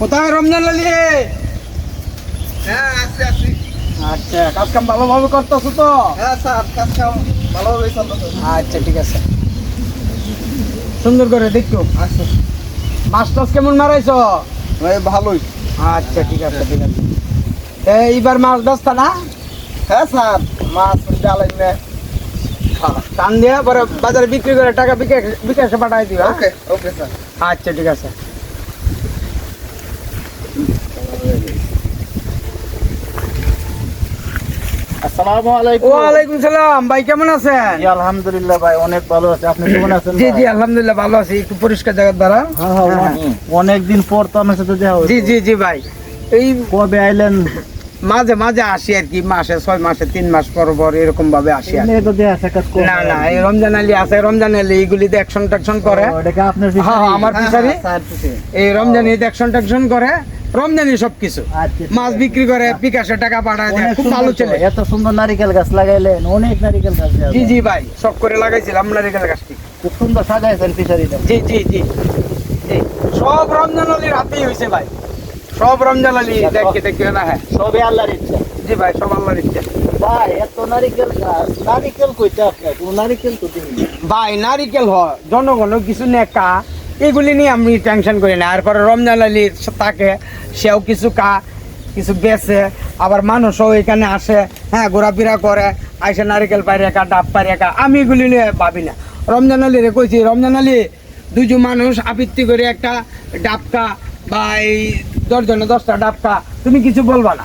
কোথায় রমজান আলী হ্যাঁ আচ্ছা কাজ কাম ভালোভাবে করতেছো তো? হ্যাঁ স্যার কাজ কাম ভালোভাবে চলতেছে। আচ্ছা ঠিক আছে। সুন্দর করে দেখো। আচ্ছা। মাছ টাছ কেমন মারাইছো? ভালোই। আচ্ছা ঠিক আছে ঠিক আছে। এইবার মাছ ব্যস্ত না? হ্যাঁ স্যার মাছ ডালাই না টান দিয়ে পরে বাজারে বিক্রি করে টাকা বিকাশ বিকাশে পাঠাই দিবা। Okay okay sir. আচ্ছা ঠিক আছে। আসসালামু আলাইকুম। ওয়ালাইকুম সালাম ভাই কেমন আছেন? জি আলহামদুলিল্লাহ ভাই অনেক ভালো আছে। আপনি কেমন আছেন জি জি আলহামদুলিল্লাহ ভালো আছি। একটু পরিষ্কার জায়গার দ্বারা। অনেক দিন পর তো আমার সাথে দেখা জি জি জি ভাই। এই কবে আইলেন? মাঝে মাঝে আসি আর কি মাসে ছয় মাসে তিন মাস পর পর এরকম ভাবে আসি না না এই রমজান আলী আছে রমজান আলী অ্যাকশন ট্যাকশন করে। হ্যাঁ, হ্যাঁ, আমার। এই রমজানি অ্যাকশন ট্যাকশন করে। রমজানি সবকিছু। আচ্ছা, মাছ বিক্রি করে বিকাশে টাকা পাঠায় দেয় খুব ভালো ছেলে এত সুন্দর নারিকেল গাছ লাগাইলেন অনেক নারিকেল গাছ জি জি ভাই সব করে লাগাইছিলাম নারিকেল গাছটি খুব সুন্দর সাজাইছেন ফিশারিটা। জি জি জি সব রমজান আলীর হাতেই হয়েছে ভাই। সব রমজান আলী দেখে দেখে না হ্যাঁ। সবে আল্লাহর ইচ্ছা। জি ভাই সব আল্লাহর ইচ্ছা। ভাই এত নারিকেল গাছ। নারিকেল কইতে আপনার নারিকেল তো দিন ভাই নারিকেল হয় জনগণ কিছু নেকা এগুলি নিয়ে আমি টেনশন করি না। আর পরে রমজান আলী তাকে সেও কিছু কা কিছু বেচে আবার মানুষও এখানে আসে হ্যাঁ ঘোরাফেরা করে আইসে নারিকেল পাই রেখা ডাব পাই রেখা আমি এগুলি নিয়ে ভাবি না। রমজান আলী রে কইছি রমজান আলী দুজন মানুষ আবৃত্তি করে একটা ডাবকা বা এই দশজনে দশটা ডাবকা তুমি কিছু বলবা না।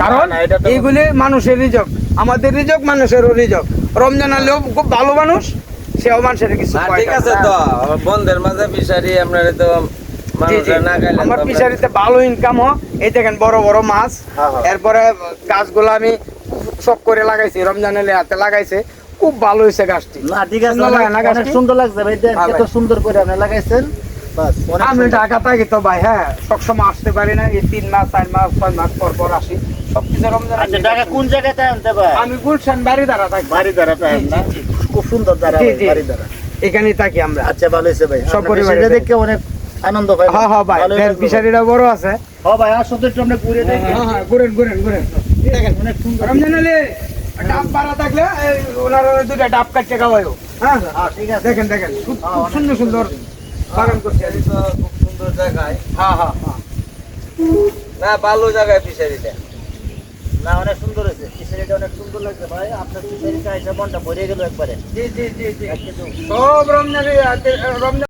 কারণ এইগুলি মানুষের রিজক আমাদের রিজক মানুষেরও রিজক। রমজান আলীও খুব ভালো মানুষ সেও মানুষের কিছু ঠিক আছে তো বন্ধের মাঝে ফিশারি আপনার তো জি, জি। মানুষের না খাইলে আমার ফিশারিতে ভালো ইনকাম হয় এই দেখেন বড় বড় মাছ। হ্যাঁ, হ্যাঁ। এরপরে গাছগুলো আমি শখ করে লাগাইছি রমজান আলী হাতে লাগাইছে। খুব ভালো হয়েছে গাছটি। না ঠিক আছে সুন্দর লাগছে ভাই হ্যাঁ, এত সুন্দর করে আপনি লাগাইছেন। আমি। ঢাকা থাকি তো ভাই হ্যাঁ। সবসময় আসতে পারি না এই তিন মাস চার মাস ছয় মাস পর পর আসি। সবকিছু রমজান আচ্ছা ঢাকা কোন জায়গাতে আনতে ভাই? আমি গুলশান বাড়ি দ্বারা থাকি বাড়ি দ্বারা খুব সুন্দর জি, বাড়ি দ্বারা। এখানেই থাকি আমরা। আচ্ছা ভালো হয়েছে ভাই। সব পরিবারে দেখে অনেক আনন্দ পাই হ্যাঁ হ্যাঁ ভাই। ফিশারিটা বড় আছে। হ্যাঁ ভাই আসো তো আমরা ঘুরে দেখি। হ্যাঁ হ্যাঁ ঘুরেন ঘুরেন ঘুরেন। দেখেন অনেক সুন্দর। রমজান আলী ডাব পাড়া থাকলে ওনার দুটা ডাব কাটতে খাওয়াইও হ্যাঁ হ্যাঁ ঠিক আছে। দেখেন দেখেন খুব হ্যাঁ, সুন্দর সুন্দর বাগান করছে। ফিশারি তো খুব সুন্দর জায়গায়। হ্যাঁ হ্যাঁ হ্যাঁ। না ভালো জায়গায় ফিশারিটা। না অনেক সুন্দর অনেক সুন্দর লাগছে ভাই। আপনার মনটা ভরে গেল একবারে। জি জি জি জি। সব রমজান রমজান